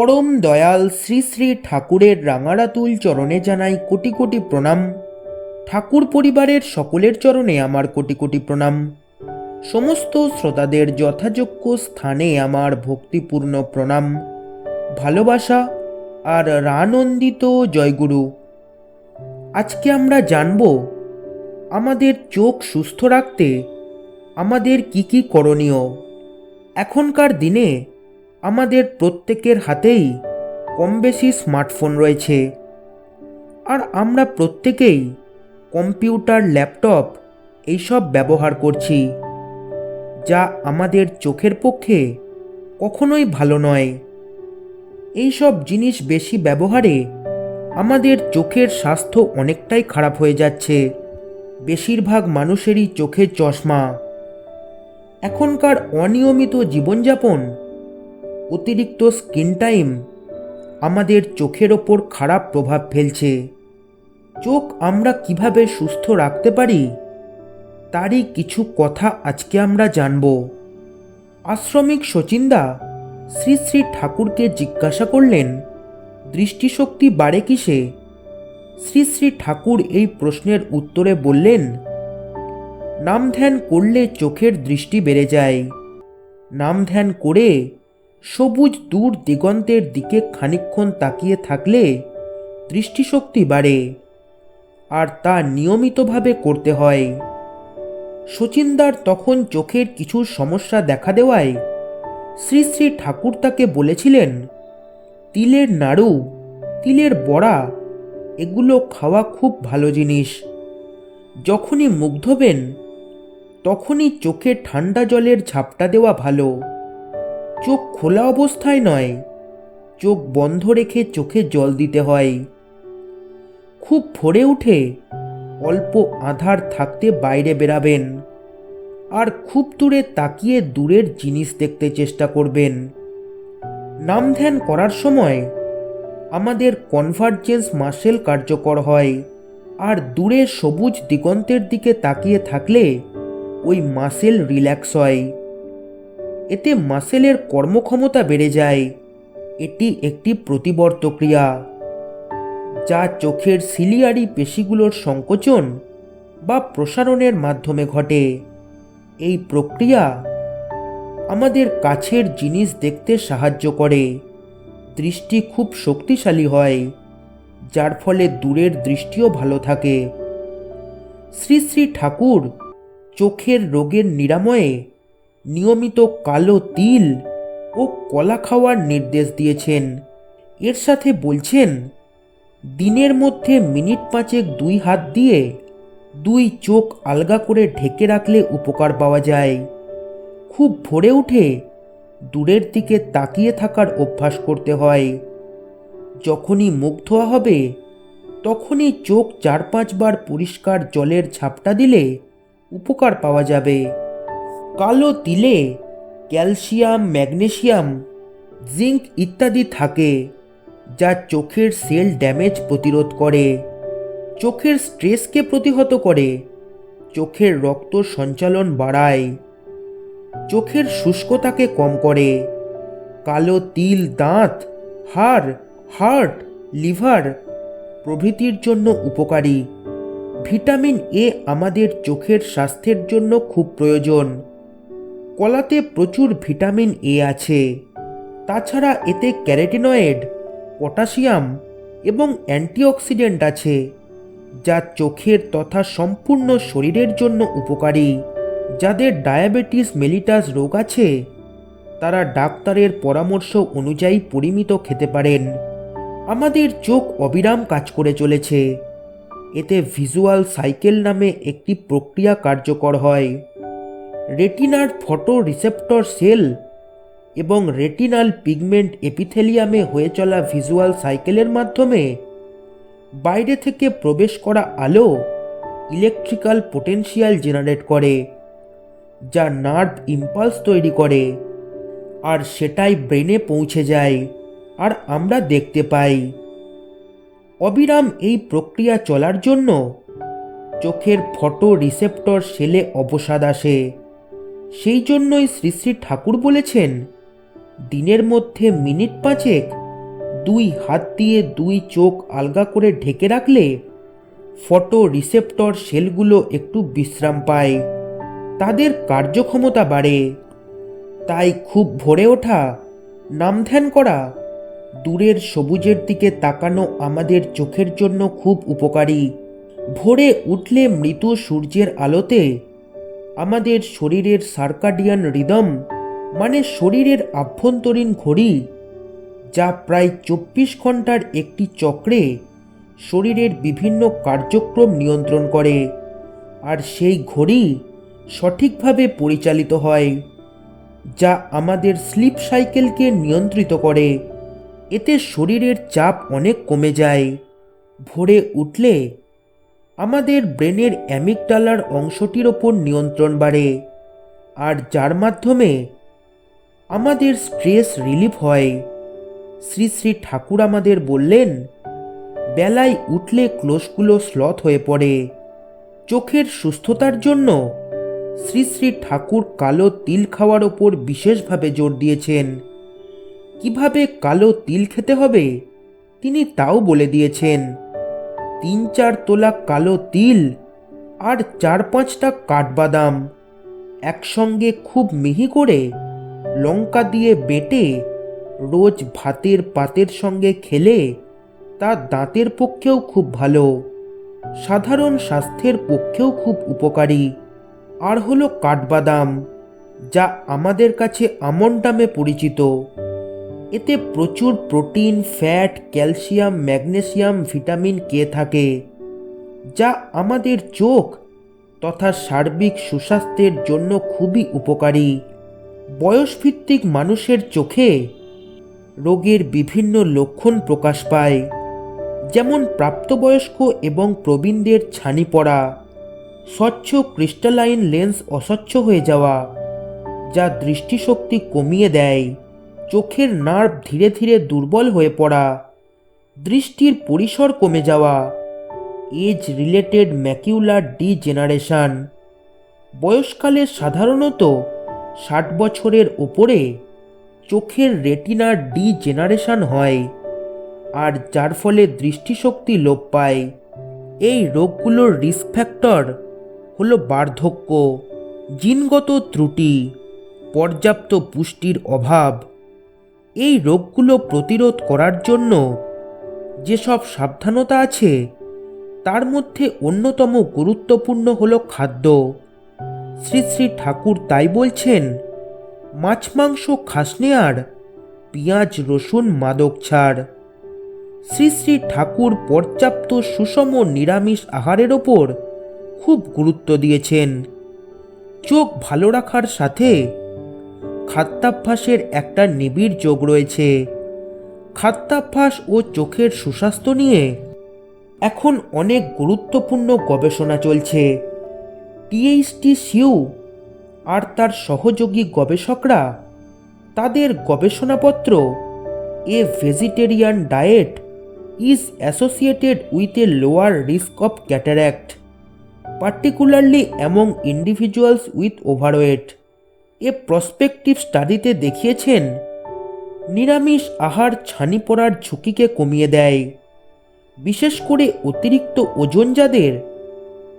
পরম দয়াল শ্রী শ্রী ঠাকুরের রাঙারাতুল চরণে জানাই কোটি কোটি প্রণাম। ঠাকুর পরিবারের সকলের চরণে আমার কোটি কোটি প্রণাম। সমস্ত শ্রোতাদের যথাযোগ্য স্থানে আমার ভক্তিপূর্ণ প্রণাম। ভালোবাসা আর রানন্দিত জয়গুরু। আজকে আমরা জানব, আমাদের চোখ সুস্থ রাখতে আমাদের কি কি করণীয়? এখনকার দিনে আমাদের প্রত্যেকের হাতেই কম বেশি স্মার্টফোন রয়েছে। আর আমরা প্রত্যেকেই কম্পিউটার, ল্যাপটপ এইসব ব্যবহার করছি, যা আমাদের চোখের পক্ষে কখনোই ভালো নয়। এইসব জিনিস বেশি ব্যবহারে আমাদের চোখের স্বাস্থ্য অনেকটাই খারাপ হয়ে যাচ্ছে। বেশিরভাগ মানুষেরই চোখে চশমা। এখনকার অনিয়মিত জীবনযাপন অতিরিক্ত স্ক্রিন টাইম আমাদের চোখের ওপর খারাপ প্রভাব ফেলছে। চোখ আমরা কীভাবে সুস্থ রাখতে পারি? তারই কিছু কথা আজকে আমরা জানব। আশ্রমিক সচিন্দা শ্রী শ্রী ঠাকুরকে জিজ্ঞাসা করলেন, দৃষ্টিশক্তি বাড়ে কিসে? শ্রী শ্রী ঠাকুর এই প্রশ্নের উত্তরে বললেন নাম ধ্যান করলে চোখের দৃষ্টি বেড়ে যায়। নাম ধ্যান করে সবুজ দূর দিগন্তের দিকে খানিকক্ষণ তাকিয়ে থাকলে দৃষ্টিশক্তি বাড়ে, আর তা নিয়মিতভাবে করতে হয়। শচীনদার তখন চোখের কিছু সমস্যা দেখা দেওয়ায় শ্রী শ্রী ঠাকুর তাকে বলেছিলেন, তিলের নাড়ু, তিলের বড়া, এগুলো খাওয়া খুব ভালো জিনিস। যখনই মুগ্ধবেন তখনই চোখে ঠান্ডা জলের ঝাপটা দেওয়া ভালো। চোখ খোলা অবস্থায় নয়, চোখ বন্ধ রেখে চোখে জল দিতে হয়। খুব ভোরে উঠে অল্প আধার থাকতে বাইরে বেরাবেন, আর খুব দূরে তাকিয়ে দূরের জিনিস দেখতে চেষ্টা করবেন। নাম ধ্যান করার সময় আমাদের কনভার্জেন্স মাসেল কার্যকর হয়, আর দূরে সবুজ দিগন্তের দিকে তাকিয়ে থাকলে ওই মাসেল রিল্যাক্স হয়। এতে মাসেলের কর্মক্ষমতা বেড়ে যায়। এটি একটি প্রতিবর্ত ক্রিয়া যা চোখের সিলিয়ারি পেশিগুলোর সংকোচন বা প্রসারণের মাধ্যমে ঘটে। এই প্রক্রিয়া আমাদের কাছের জিনিস দেখতে সাহায্য করে। দৃষ্টি খুব শক্তিশালী হয়, যার ফলে দূরের দৃষ্টিও ভালো থাকে। শ্রী শ্রী ঠাকুর চোখের রোগের নিরাময়ে নিয়মিত কালো তিল ও কলা খাওয়ার নির্দেশ দিয়েছেন। এর সাথে বলছেন, দিনের মধ্যে মিনিট পাঁচেক দুই হাত দিয়ে দুই চোখ আলগা করে ঢেকে রাখলে উপকার পাওয়া যায়। খুব ভোরে উঠে দূরের দিকে তাকিয়ে থাকার অভ্যাস করতে হয়। যখনই মুখ ধোয়া হবে, তখনই চোখ চার পাঁচবার পরিষ্কার জলের ঝাপটা দিলে উপকার পাওয়া যাবে। কালো তিলে, ক্যালসিয়াম ম্যাগনেশিয়াম জিঙ্ক ইত্যাদি থাকে যা চোখের সেল ড্যামেজ প্রতিরোধ করে, চোখের স্ট্রেসকে প্রতিহত করে, চোখের রক্ত সঞ্চালন বাড়ায়, চোখের শুষ্কতাকে কম করে, কালো তিল দাঁত, হাড়, হার্ট, লিভার প্রভৃতির জন্য উপকারী। ভিটামিন এ আমাদের চোখের স্বাস্থ্যের জন্য খুব প্রয়োজন। কলাতে প্রচুর ভিটামিন এ আছে। তাছাড়া এতে ক্যারেটিনয়েড, পটাশিয়াম এবং অ্যান্টিঅক্সিডেন্ট আছে, যা চোখের তথা সম্পূর্ণ শরীরের জন্য উপকারী। যাদের ডায়াবেটিস মেলিটাস রোগ আছে, তারা ডাক্তারের পরামর্শ অনুযায়ী পরিমিত খেতে পারেন। আমাদের চোখ অবিরাম কাজ করে চলেছে। এতে ভিজুয়াল সাইকেল নামে একটি প্রক্রিয়া কার্যকর হয়। রেটিনার ফটো রিসেপ্টর সেল এবং রেটিনাল পিগমেন্ট এপিথেলিয়ামে হয়ে চলা ভিজুয়াল সাইকেলের মাধ্যমে বাইরে থেকে প্রবেশ করা আলো ইলেকট্রিক্যাল পোটেনশিয়াল জেনারেট করে, যা নার্ভ ইম্পালস তৈরি করে, আর সেটাই ব্রেনে পৌঁছে যায়, আর আমরা দেখতে পাই। অবিরাম এই প্রক্রিয়া চলার জন্য চোখের ফটো রিসেপ্টর সেলে অবসাদ আসে। সেই জন্যই শ্রী শ্রী ঠাকুর বলেছেন, দিনের মধ্যে মিনিট পাঁচেক দুই হাত দিয়ে দুই চোখ আলগা করে ঢেকে রাখলে ফটো রিসেপ্টর সেলগুলো একটু বিশ্রাম পায়। তাদের কার্যক্ষমতা বাড়ে। তাই খুব ভরে ওঠা, নাম ধ্যান করা, দূরের সবুজের দিকে তাকানো আমাদের চোখের জন্য খুব উপকারী। ভোরে উঠলে মৃত সূর্যের আলোতে আমাদের শরীরের সার্কাডিয়ান রিদম মানে শরীরের আভ্যন্তরীণ ঘড়ি, যা প্রায় চব্বিশ ঘণ্টার একটি চক্রে শরীরের বিভিন্ন কার্যক্রম নিয়ন্ত্রণ করে, আর সেই ঘড়ি সঠিকভাবে পরিচালিত হয়, যা আমাদের স্লিপ সাইকেলকে নিয়ন্ত্রিত করে। এতে শরীরের চাপ অনেক কমে যায়। ভোরে উঠলে আমাদের ব্রেনের অ্যামিকডালার অংশটির ওপর নিয়ন্ত্রণ বাড়ে, আর যার মাধ্যমে আমাদের স্ট্রেস রিলিফ হয়। শ্রী শ্রী ঠাকুর আমাদের বললেন, বেলায় উঠলে ক্লোশগুলো স্লথ হয়ে পড়ে। চোখের সুস্থতার জন্য শ্রী শ্রী ঠাকুর কালো তিল খাওয়ার ওপর বিশেষভাবে জোর দিয়েছেন। কীভাবে কালো তিল খেতে হবে, তিনি তাও বলে দিয়েছেন। তিন চার তোলা কালো তিল আর চার পাঁচটা কাঠবাদাম একসঙ্গে খুব মিহি করে লঙ্কা দিয়ে বেটে রোজ ভাতের পাতের সঙ্গে খেলে তা দাঁতের পক্ষেও খুব ভালো, সাধারণ স্বাস্থ্যের পক্ষেও খুব উপকারী। আর হলো কাঠবাদাম, যা আমাদের কাছে আমন নামে পরিচিত। এতে প্রচুর protein, fat, calcium, magnesium, vitamin K থাকে, যা আমাদের চোখ তথা সার্বিক সুস্বাস্থ্যের জন্য খুবই উপকারী। বয়সভিত্তিক মানুষের চোখে রোগের বিভিন্ন লক্ষণ প্রকাশ পায়, যেমন প্রাপ্তবয়স্ক এবং প্রবীণদের ছানি পড়া, স্বচ্ছ ক্রিস্টালাইন লেন্স অস্বচ্ছ হয়ে যাওয়া, যা দৃষ্টিশক্তি কমিয়ে দেয়। চোখের নার্ভ ধীরে ধীরে দুর্বল হয়ে পড়া। দৃষ্টির পরিসর কমে যাওয়া। Age related macular degeneration. বয়সকালে সাধারণত ষাট বছরের ওপরে চোখের রেটিনার ডিজেনারেশন হয়, আর যার ফলে দৃষ্টিশক্তি লোপ পায়। এই রোগগুলোর রিস্ক ফ্যাক্টর হলো বার্ধক্য, জিনগত ত্রুটি, পর্যাপ্ত পুষ্টির অভাব এই রোগগুলো প্রতিরোধ করার জন্য যেসব সাবধানতা আছে, তার মধ্যে অন্যতম গুরুত্বপূর্ণ হলো খাদ্য। শ্রী শ্রী ঠাকুর তাই বলছেন, মাছ, মাংস খাসনে আর পেঁয়াজ, রসুন, মাদক ছাড়। শ্রী শ্রী ঠাকুর পর্যাপ্ত সুষম নিরামিষ আহারের ওপর খুব গুরুত্ব দিয়েছেন। চোখ ভালো রাখার সাথে খাদ্যাভ্যাসের একটা নিবিড় যোগ রয়েছে। খাদ্যাভ্যাস ও চোখের সুস্বাস্থ্য নিয়ে এখন অনেক গুরুত্বপূর্ণ গবেষণা চলছে। টিএইচটি সিউ আর তার সহযোগী গবেষকরা তাদের গবেষণাপত্র a vegetarian diet is associated with a lower risk of cataract, particularly among individuals with overweight. A prospective স্টাডিতে দেখিয়েছেন, নিরামিষ আহার ছানি পড়ার ঝুঁকিকে কমিয়ে দেয়। বিশেষ করে অতিরিক্ত ওজন যাদের,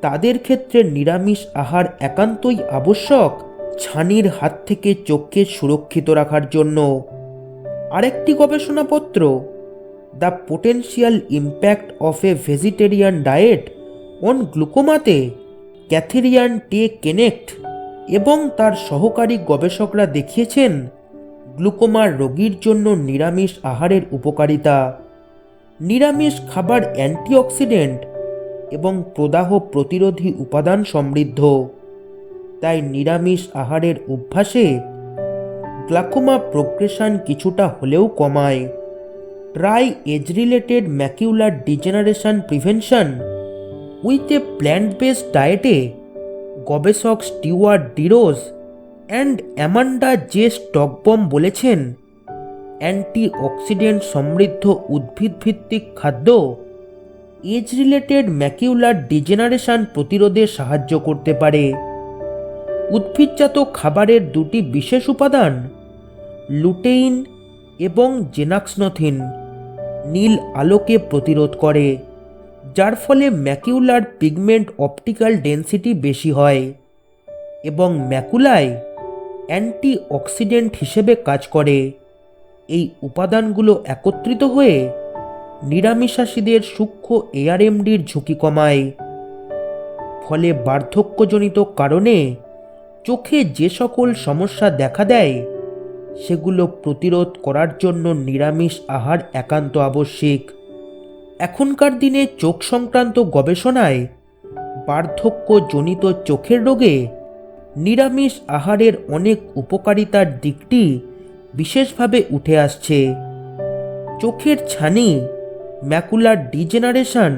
তাদের ক্ষেত্রে নিরামিষ আহার একান্তই আবশ্যক ছানির হাত থেকে চোখকে সুরক্ষিত রাখার জন্য। আরেকটি গবেষণাপত্র, the potential impact of a vegetarian diet on গ্লুকোমাতে ক্যাথেরিয়ান টে কেনেক্ট এবং তার সহকারী গবেষকরা দেখিয়েছেন, গ্লুকোমার রোগীর জন্য নিরামিষ আহারের উপকারিতা। নিরামিষ খাবার অ্যান্টিঅক্সিডেন্ট এবং প্রদাহ প্রতিরোধী উপাদান সমৃদ্ধ। তাই নিরামিষ আহারের অভ্যাসে গ্লাকোমা প্রোগ্রেশন কিছুটা হলেও কমায়। Try age related macular degeneration prevention with a plant based ডায়েটে গবেষক Steward DeRose and Amanda J স্টকবম বলেছেন অ্যান্টি অক্সিডেন্ট সমৃদ্ধ উদ্ভিদভিত্তিক খাদ্য এজ রিলেটেড ম্যাকিউলার ডিজেনারেশন প্রতিরোধে সাহায্য করতে পারে। উদ্ভিদজাত খাবারের দুটি বিশেষ উপাদান, লুটেইন এবং জেনাক্সনথিন, নীল আলোকে প্রতিরোধ করে। যার ফলে ম্যাকিউলার পিগমেন্ট অপটিক্যাল ডেন্সিটি বেশি হয় এবং ম্যাকুলায় অ্যান্টি অক্সিডেন্ট হিসেবে কাজ করে। এই উপাদানগুলো একত্রিত হয়ে নিরামিষাসীদের সূক্ষ্ম এআরএমডির ঝুঁকি কমায়। ফলে বার্ধক্যজনিত কারণে চোখে যে সকল সমস্যা দেখা দেয়, সেগুলো প্রতিরোধ করার জন্য নিরামিষ আহার একান্ত আবশ্যিক। এখনকার দিনে চোখ সংক্রান্ত গবেষণায় বার্ধক্যজনিত চোখের রোগে নিরামিষ আহারের অনেক উপকারিতার দিকটি বিশেষভাবে উঠে আসছে। চোখের ছানি, ম্যাকুলার ডিজেনারেশন,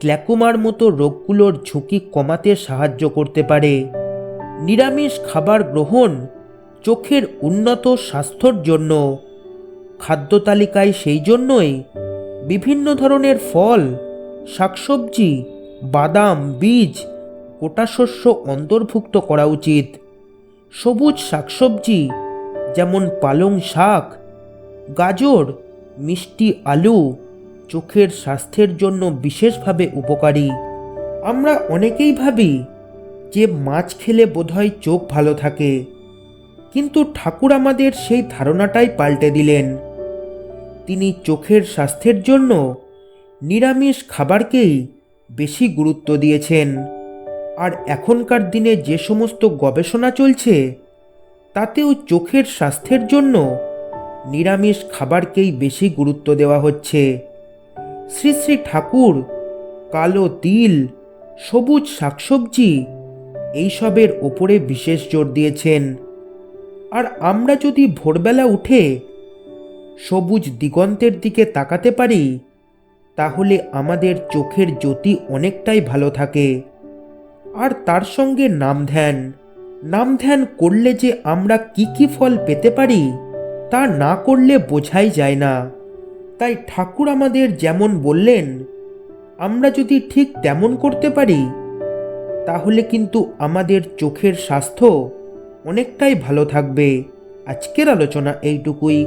গ্ল্যাকোমার মতো রোগগুলোর ঝুঁকি কমাতে সাহায্য করতে পারে। নিরামিষ খাবার গ্রহণ চোখের উন্নত স্বাস্থ্যর জন্য, খাদ্য তালিকায় সেই জন্যই বিভিন্ন ধরনের ফল, শাকসবজি, বাদাম, বীজ, গোটা শস্য অন্তর্ভুক্ত করা উচিত। সবুজ শাকসবজি যেমন পালং শাক, গাজর, মিষ্টি আলু চোখের স্বাস্থ্যের জন্য বিশেষভাবে উপকারী। আমরা অনেকেই ভাবি যে মাছ খেলে বোধহয় চোখ ভালো থাকে, কিন্তু ঠাকুর আমাদের সেই ধারণাটাই পাল্টে দিলেন। তিনি চোখের স্বাস্থ্যের জন্য নিরামিষ খাবারকেই বেশি গুরুত্ব দিয়েছেন। আর এখনকার দিনে যে সমস্ত গবেষণা চলছে, তাতেও চোখের স্বাস্থ্যের জন্য নিরামিষ খাবারকেই বেশি গুরুত্ব দেওয়া হচ্ছে। শ্রী শ্রী ঠাকুর, কালো তিল, সবুজ শাকসবজি এইসবের ওপরে বিশেষ জোর দিয়েছেন। আর আমরা যদি ভোরবেলা উঠে সবুজ দিগন্তের দিকে তাকাতে পারি, তাহলে আমাদের চোখের জ্যোতি অনেকটাই ভালো থাকে। আর তার সঙ্গে নাম ধ্যান নাম ধ্যান করলে যে আমরা কি কি ফল পেতে পারি, তা না করলে বোঝাই যায় না। তাই ঠাকুর আমাদের যেমন বললেন, আমরা যদি ঠিক তেমন করতে পারি, তাহলে কিন্তু আমাদের চোখের স্বাস্থ্য অনেকটাই ভালো থাকবে। আজকের আলোচনা এইটুকুই।